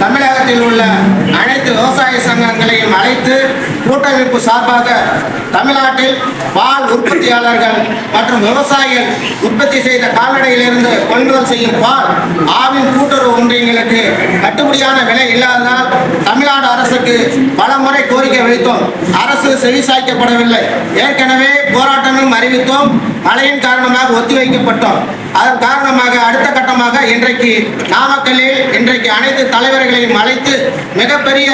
தமிழகத்தில் உள்ள அனைத்து விவசாய சங்கங்களையும் அழைத்து கூட்டமைப்பு சார்பாக தமிழ்நாட்டில் பால் உற்பத்தியாளர்கள் மற்றும் விவசாயிகள் உற்பத்தி செய்த கால்நடையிலிருந்து கொள்முதல் செய்யும் பால் ஆவின் கூட்டுறவு ஒன்றியங்களுக்கு கட்டுப்படியான விலை இல்லாததால் தமிழ்நாடு அரசுக்கு பல முறை கோரிக்கை வைத்தோம் அரசு செவிசாய்க்கப்படவில்லை ஏற்கனவே போராட்டமும் அறிவித்தோம். மழையின் காரணமாக ஒத்திவைக்கப்பட்டோம். அதன் காரணமாக அடுத்த கட்ட காரணமாக இன்றைக்கு நாமக்கல்லில் இன்றைக்கு அனைத்து தலைவர்களையும் அழைத்து மிகப்பெரிய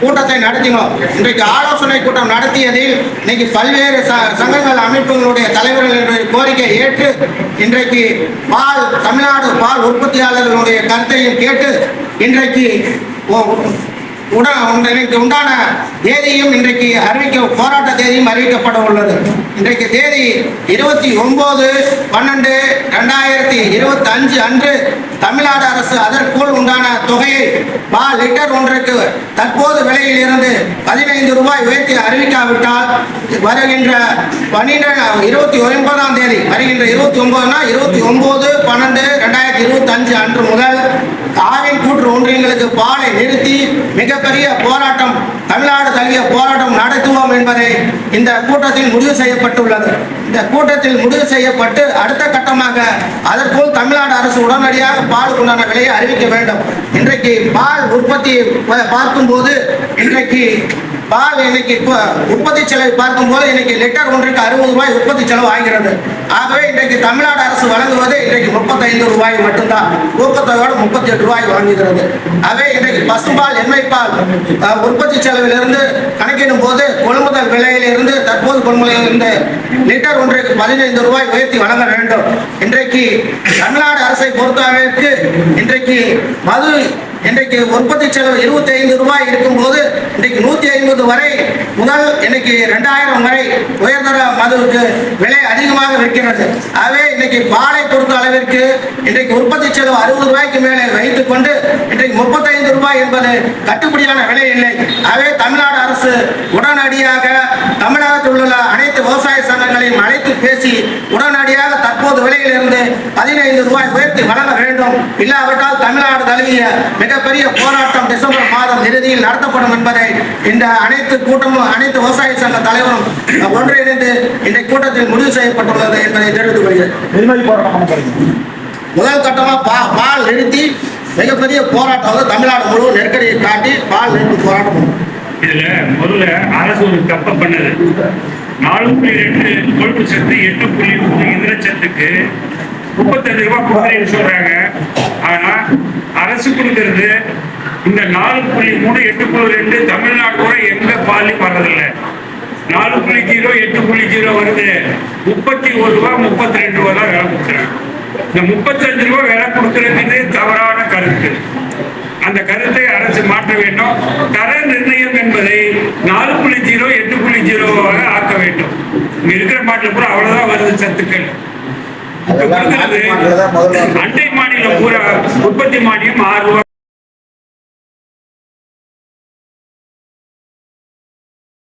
கூட்டத்தை நடத்தினோம். இன்றைக்கு ஆலோசனை கூட்டம் நடத்தியதில் இன்னைக்கு பல்வேறு ச- சங்கங்கள் அமைப்புகளுடைய தலைவர்களுடைய கோரிக்கை ஏற்று இன்றைக்கு பால் தமிழ்நாடு பால் உற்பத்தியாளர்களுடைய கருத்தையும் கேட்டு இன்றைக்கு உடனே உண்டான தேதியும் இன்றைக்கு அறிவிக்க போராட்ட தேதியும் அறிவிக்கப்பட உள்ளது. இன்றைக்கு தேதி இருபத்தி ஒன்பது பன்னெண்டு ரெண்டாயிரத்தி இருபத்தி அஞ்சு அன்று தமிழ்நாடு அரசு அதற்குள் உண்டான தொகையை பா லிட்டர் ஒன்றுக்கு தற்போது விலையில் இருந்து பதினைந்து ரூபாய் உயர்த்தி அறிவிக்காவிட்டால் வருகின்ற பன்னிரெண்டு இருபத்தி ஒன்பதாம் தேதி வருகின்ற இருபத்தி ஒன்பதுனா இருபத்தி ஒன்பது பன்னெண்டு ரெண்டாயிரத்தி இருபத்தி அஞ்சு அன்று முதல் ஆவின் கூற்று ஒன்றியங்களுக்கு பாலை நிறுத்தி மிகப்பெரிய போராட்டம் தமிழ்நாடு தழுவிய போராட்டம் நடத்துவோம் என்பதை இந்த கூட்டத்தில் முடிவு செய்யப்பட்டுள்ளது. இந்த கூட்டத்தில் முடிவு செய்யப்பட்டு அடுத்த கட்டமாக அதற்குள் தமிழ்நாடு அரசு உடனடியாக பால் உண்டான விலையை அறிவிக்க வேண்டும். இன்றைக்கு பால் உற்பத்தி பார்க்கும்போது இன்றைக்கு பால் இன்னைக்கு இப்போ உற்பத்தி செலவை பார்க்கும்போது இன்னைக்கு லிட்டர் ஒன்றுக்கு அறுபது ரூபாய் உற்பத்தி செலவு ஆகிறது. ஆகவே இன்றைக்கு தமிழ்நாடு அரசு வழங்குவது இன்றைக்கு முப்பத்தைந்து ரூபாய் மட்டும்தான். ஊக்கத்தொகையோடு முப்பத்தி எட்டு ரூபாய் வாங்குகிறது. ஆகவே இன்றைக்கு பசும்பால் எண்ணெய் அஹ், உற்பத்தி செலவிலிருந்து கணக்கிடும் போது கொள்முதல் விலையிலிருந்து தற்போது கொள்முதலிருந்து லிட்டர் ஒன்றுக்கு பதினைந்து ரூபாய் உயர்த்தி வழங்க வேண்டும். இன்றைக்கு தமிழ்நாடு அரசை பொறுத்தளவிற்கு இன்றைக்கு மது இன்றைக்கு உற்பத்தி செலவு இருபத்தி ஐந்து ரூபாய் இருக்கும் போது இன்றைக்கு நூத்தி ஐம்பது வரை முதல் இன்னைக்கு ரெண்டாயிரம் வரை உயர்தர மதுவுக்கு விலை அதிகமாக விற்கிறது. ஆகவே இன்னைக்கு பாலை பொறுத்த அளவிற்கு இன்றைக்கு உற்பத்தி செலவு அறுபது ரூபாய்க்கு மேலே வைத்துக் கொண்டு இன்றைக்கு முப்பத்தைந்து ரூபாய் என்பது கட்டுப்படியான விலை இல்லை. ஆகவே தமிழ்நாடு அரசு உடனடியாக தமிழகத்தில் உள்ள அனைத்து விவசாய சங்கங்களையும் அழைத்து பேசி உடனடியாக தற்போது விலையிலிருந்து பதினைந்து ரூபாய் உயர்த்தி வழங்க வேண்டும். இல்லாவிட்டால் தமிழ்நாடு தழுவிய மிகப்பெரிய போராட்டம் டிசம்பர் மாதம் இறுதியில் நடத்தப்படும் என்பதை இந்த அனைத்து கூட்டமும் அனைத்து விவசாய சங்க தலைவரும் ஒன்றிணைந்து இந்த கூட்டத்தில் முடிவு செய்யப்பட்டுள்ளது என்பதை தெரிவித்துக் கொள்கிறேன். முதல் கட்டமா பா பால் நிறுத்தி மிகப்பெரிய போராட்டம் வந்து தமிழ்நாடு முழு நெருக்கடியை காட்டி பால் நிறுத்தி போராட்டம் இதுல முதல்ல அரசு ஒரு தப்ப பண்ணது. நாலு புள்ளி ரெண்டு கொழுப்பு சத்து எட்டு புள்ளி மூணு இதரச்சத்துக்கு முப்பத்தஞ்சு ரூபாய் கொடுக்குறேன்னு சொல்றாங்க. ஆனா அரசு கொடுக்கறது இந்த நாலு புள்ளி மூணு எட்டு புள்ளி ரெண்டு தமிழ்நாட்டோட எந்த பாலி வர்றதில்லை. நாலு புள்ளி ஜீரோ எட்டு புள்ளி ஜீரோ வருது. முப்பத்தி ஒரு ரூபாய் முப்பத்தி ரெண்டு ரூபா தான் விலை கொடுக்குறாங்க. இந்த முப்பத்தஞ்சு ரூபாய் விலை கொடுக்கறதுக்கு தவறான கருத்து. அந்த கருத்தை அரசு மாற்ற வேண்டும். தர நிர்ணயம் என்பதை நாலு புள்ளி ஜீரோ எட்டு புள்ளி ஜீரோவாக வேண்டும் இங்க இருக்கிற மாட்டில் கூட அவ்வளவுதான் வருது சத்துக்கள். அண்டை மாநிலம் பூரா உற்பத்தி மானியம் ஆறு ரூபாய்